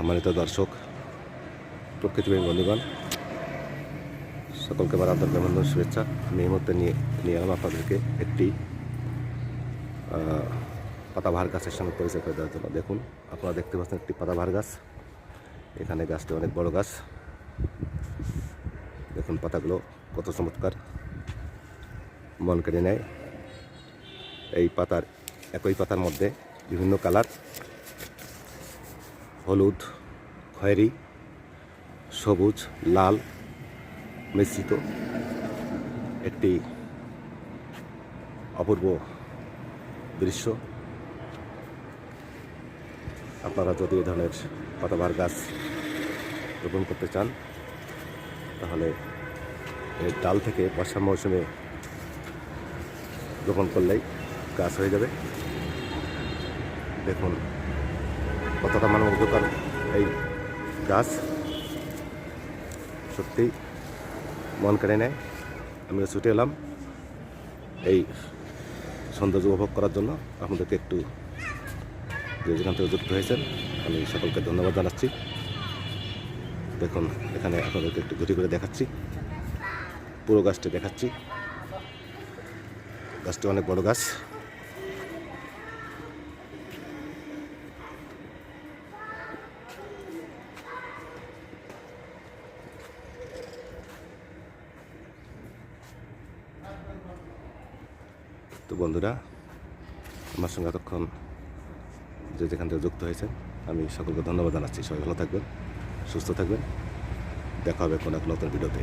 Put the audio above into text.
সম্মানিত দর্শক প্রকৃতিপ্রেমী বন্ধুগণ, সকলকে আমার আন্তরিক অভিনন্দন, শুভেচ্ছা। আমি এই মুহূর্তে নিয়ে নিয়ে এলাম আপনাদেরকে একটি পাতাবাহার গাছের সঙ্গে পরিচয় করে দেওয়ার জন্য। দেখুন, আপনারা দেখতে পাচ্ছেন একটি পাতাবাহার গাছ। এখানে গাছটি অনেক বড় গাছ। দেখুন, পাতাগুলো কত চমৎকার। মন কেড়ে নেয়। এই পাতার একই পাতার মধ্যে বিভিন্ন কালার। হলুদ, খয়েরি, সবুজ, লাল, মিশ্রিত। একটি অপূর্ব দৃশ্য। আপনারা যদি এ ধরনের পাতাবার গাছ রোপণ করতে চান, তাহলে এর ডাল থেকে বর্ষা মৌসুমে রোপণ করলেই গাছ হয়ে যাবে। দেখুন কতটা মানবকর এই গাছ সত্যি মন কেড়ে নেয়। আমি ছুটে এলাম এই সৌন্দর্য উপভোগ করার জন্য। আপনাদেরকে একটু যেখান থেকে যুক্ত হয়েছেন, আমি সকলকে ধন্যবাদ জানাচ্ছি। দেখুন, এখানে আপনাদেরকে একটু ঘুরি ঘুরে দেখাচ্ছি। পুরো গাছটি দেখাচ্ছি। গাছটি অনেক বড় গাছ। তো বন্ধুরা, আমার সঙ্গে এতক্ষণ যে যেখান থেকে যুক্ত হয়েছেন, আমি সকলকে ধন্যবাদ জানাচ্ছি। সবাই ভালো থাকবেন, সুস্থ থাকবেন। দেখা হবে কোনো এক নতুন ভিডিওতে।